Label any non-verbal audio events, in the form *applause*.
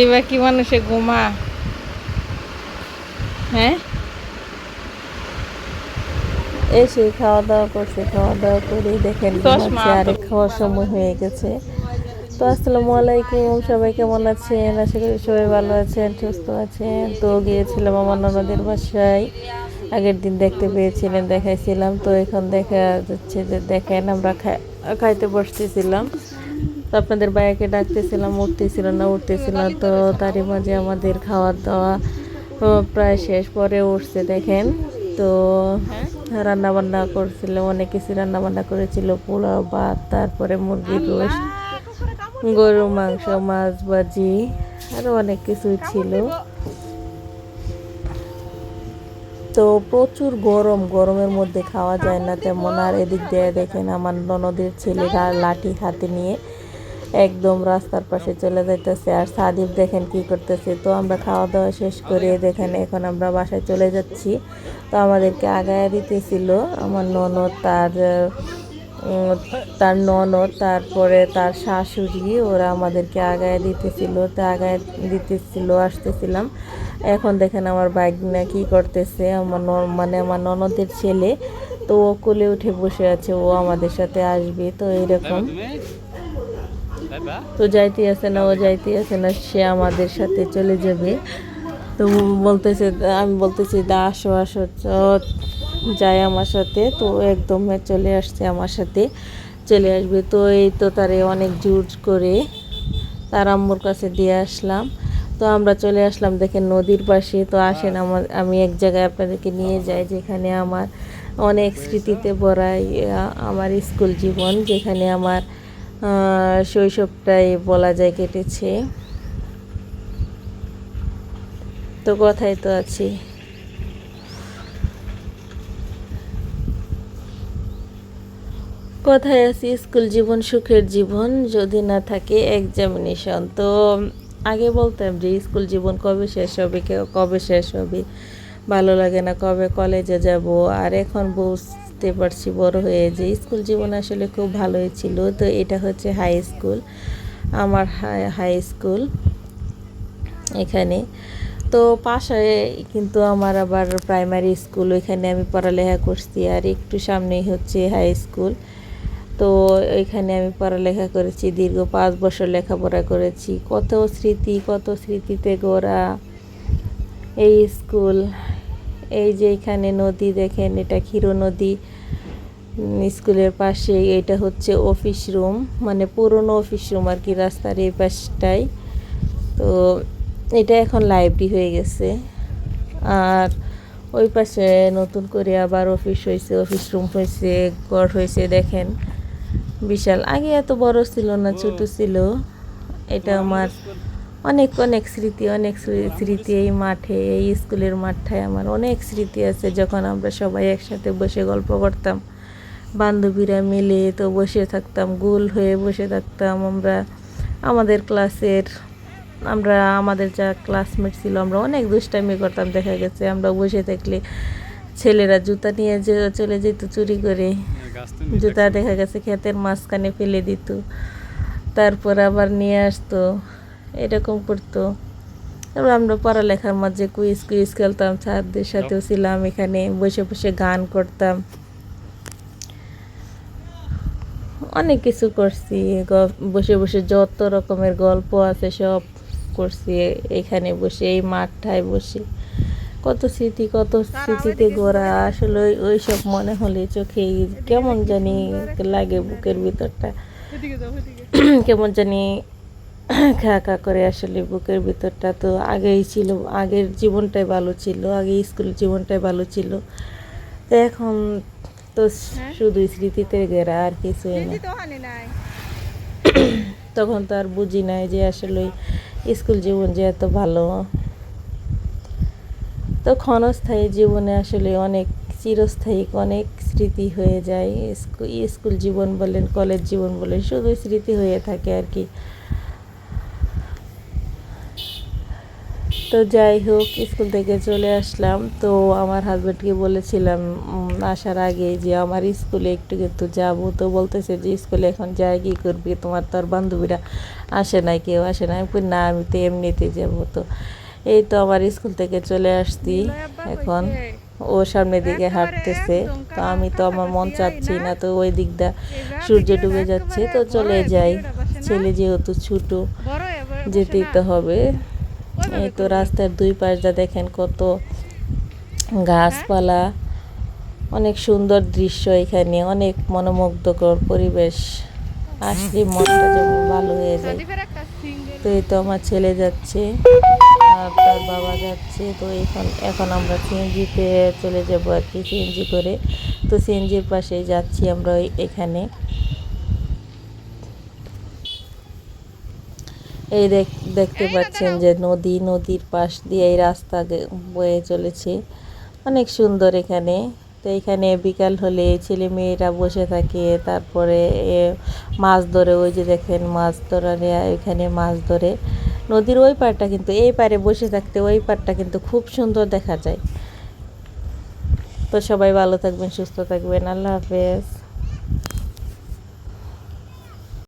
এবার কি মানুষে ঘুমা? হ্যাঁ? এসে খাওয়া দাওয়া করছে খাওয়া দাওয়া করে দেখেন আর খাওয়ার সময় হয়ে গেছে। তো আসসালামু আলাইকুম সবাই কেমন আছেন? আশা করি সবাই ভালো আছেন সুস্থ আছেন। তো গিয়েছিলাম আমার ননদের বাসায়। আগের দিন দেখতে পেয়েছিলেন দেখাইছিলাম। তো এখন দেখা যাচ্ছে যে দেখেন আমরা খাইতে বসতেছিলাম। তো আপনাদের বাইকে ডাকতেছিলাম উঠতেছিল না উঠতেছিল তো তারই মাঝে আমাদের খাওয়া দাওয়া প্রায় শেষ পরে উঠছে দেখেন। তো রান্না বান্না করছিল অনেক কিছু রান্না বান্না করেছিল পোলাও ভাত তারপরে মুরগি রোস্ট গরু মাংস মাছ ভাজি আরও অনেক কিছুই ছিল। তো প্রচুর গরম, গরমের মধ্যে খাওয়া যায় না তেমন। আর এদিক দিয়ে দেখেন আমার ননদের ছেলেরা লাঠি হাতে নিয়ে একদম রাস্তার পাশে চলে যাইতেছে। আর সাদিব দেখেন কি করতেছে? তো আমরা খাওয়া দাওয়া শেষ করে দেখেন এখন আমরা বাসায় চলে যাচ্ছি। তো আমাদেরকে আগায় দিতেছিল আমার ননদ, তার তার ননদ, তারপরে তার শাশুড়ি, ওরা আমাদেরকে আগায় দিতেছিল, তো আগায় দিতেছিল, আসতেছিলাম। এখন দেখেন আমার বাইক না কি করতেছে, আমার মানে আমার ননদের ছেলে, তো ও কোলে উঠে বসে আছে, ও আমাদের সাথে আসবে, তো এরকম। তো যাইতে আছে না, ও যাইতে আছে না, সে আমাদের সাথে চলে যাবে। তো বলতেছে, আমি বলতেছি, দা, আসো আসো যাই আমার সাথে তো একদম চলে আসছে আমার সাথে চলে আসবে। তো এই তো তারে অনেক জোর করে তার আম্মুর কাছে দিয়ে আসলাম। তো আমরা চলে আসলাম দেখেন নদীর পাশে তো আসেন আমার আমি এক জায়গায় আপনাদেরকে নিয়ে যাই যেখানে আমার অনেক স্মৃতিতে ভরা ইয়া, আমার স্কুল জীবন যেখানে আমার শৈশবটাই বলা যায় কেটেছে। তো কথাই তো আছি কথায় আছি, স্কুল জীবন সুখের জীবন যদি না থাকে এক্সামিনেশন তো আগে বলতাম যে স্কুল জীবন কবে শেষ হবে, কে- কবে শেষ হবে? ভালো লাগে না কবে কলেজে যাব? আর এখন বুঝতে পারছি বড় হয়ে যে স্কুল জীবন আসলে খুব ভালোই ছিল। তো এটা হচ্ছে হাই স্কুল আমার হাই হাই স্কুল এখানে। তো পাশে কিন্তু আমার আবার প্রাইমারি স্কুল ওইখানে আমি পড়ালেখা করছি। আর একটু সামনেই হচ্ছে হাই স্কুল তো এখানে আমি পড়ালেখা করেছি, দীর্ঘ পাঁচ বছর লেখাপড়া করেছি। কত স্মৃতি, কত স্মৃতিতে গড়া। এই স্কুল, এই যে এখানে নদী দেখেন, এটা ক্ষীর নদী। স্কুলের পাশে এটা হচ্ছে অফিস রুম মানে পুরনো অফিস রুম আর কি, রাস্তার এই পাশটায় তো এটা এখন লাইব্রেরি হয়ে গেছে। আর ওই পাশে নতুন করে আবার অফিস হয়েছে অফিস রুম হয়েছে, ঘর হয়েছে, দেখেন। বিশাল। আগে এত বড় ছিল না ছোট ছিল। এটা আমার অনেক অনেক স্মৃতি অনেক স্মৃতি এই মাঠে এই স্কুলের মাঠটায় আমার অনেক স্মৃতি আছে। যখন আমরা সবাই একসাথে বসে গল্প করতাম বান্ধবীরা মিলে তো বসে থাকতাম গোল হয়ে বসে থাকতাম আমরা। আমাদের ক্লাসের আমরা আমাদের যা ক্লাসমেট ছিল আমরা অনেক দুষ্টামি করতাম দেখা গেছে। আমরা বসে থাকলে ছেলেরা জুতা নিয়ে যে চলে যেত চুরি করে। জুতা দেখা গেছে ক্ষেতের মাঝখানে ফেলে দিত। তারপর আবার নিয়ে আসতো এরকম করতো। তারপর আমরা পড়ালেখার মাঝে কুইজ কুইজ খেলতাম ছাত্রদের সাথেও ছিলাম এখানে বসে বসে গান করতাম। অনেক কিছু করছি বসে বসে যত রকমের গল্প আছে সব করছি এখানে বসে এই মাঠটায় বসে। কত স্মৃতি, কত স্মৃতিতে গোড়া। আসলে ওই- সব মনে হলে চোখে কেমন জানি লাগে বুকের ভিতরটা। *clears throat* কেমন জানি *clears throat* খা খা করে আসলে বুকের ভিতরটা তো আগেই ছিল। আগের জীবনটাই ভালো ছিল, আগে স্কুল জীবনটাই ভালো ছিল। তো এখন তো শুধু স্মৃতিতে ঘেরা, আর কিছুই না। *clears throat* তখন তো আর বুঝি নাই যে আসলে স্কুল জীবন যে এত ভালো। তো ক্ষণস্থায়ী জীবনে আসলে অনেক চিরস্থায়ী, অনেক স্মৃতি হয়ে যায়। স্কুল জীবন বলেন, কলেজ জীবন বলেন শুধু স্মৃতি হয়ে থাকে আর কি। তো যাই হোক, স্কুল থেকে চলে আসলাম। তো আমার হাজব্যান্ডকে বলেছিলাম আসার আগে যে আমার স্কুলে একটু কিন্তু যাব। তো বলতেছে যে, স্কুলে এখন যাই কি করবি? তোমার তো আর বান্ধবীরা আসে নাই, কেউ আসে না আমি না, আমি তো এমনিতে যাব। তো এই তো আমার স্কুল থেকে চলে আসছি। এখন ও সামনের দিকে হাঁটতেছে। তো আমি তো আমার মন চাচ্ছি না, তো ওই দিকটা সূর্য ডুবে যাচ্ছে, তো চলে যাই। ছেলে যেহেতু ছোটো, যেতেই তো হবে। এই তো রাস্তার দুই পাশটা দেখেন কত গাছপালা। অনেক সুন্দর দৃশ্য এখানে, অনেক মনোমুগ্ধকর পরিবেশ। আসলে মনটা যেমন ভালো হয়ে যায়, তো এই তো আমার ছেলে যাচ্ছে। আর তার বাবা যাচ্ছে। তো এখন এখন আমরা সিএনজিতে চলে যাব আর কি সিএনজি করে। তো সিএনজির পাশেই যাচ্ছি আমরা ওই- এখানে। এই দেখ দেখতে পাচ্ছেন যে নদী নদীর পাশ দিয়ে এই রাস্তা বয়ে চলেছে। অনেক সুন্দর এখানে। তো এখানে বিকাল হলে ছেলে মেয়েরা বসে থাকে তারপরে মাছ ধরে ওই যে দেখেন মাছ ধরারে এখানে মাছ ধরে। নদীর ওই পাড়টা কিন্তু, এই পারে বসে থাকতে ওই পাড়টা কিন্তু খুব সুন্দর দেখা যায়। তো সবাই ভালো থাকবেন, সুস্থ থাকবেন। আল্লাহ হাফেজ।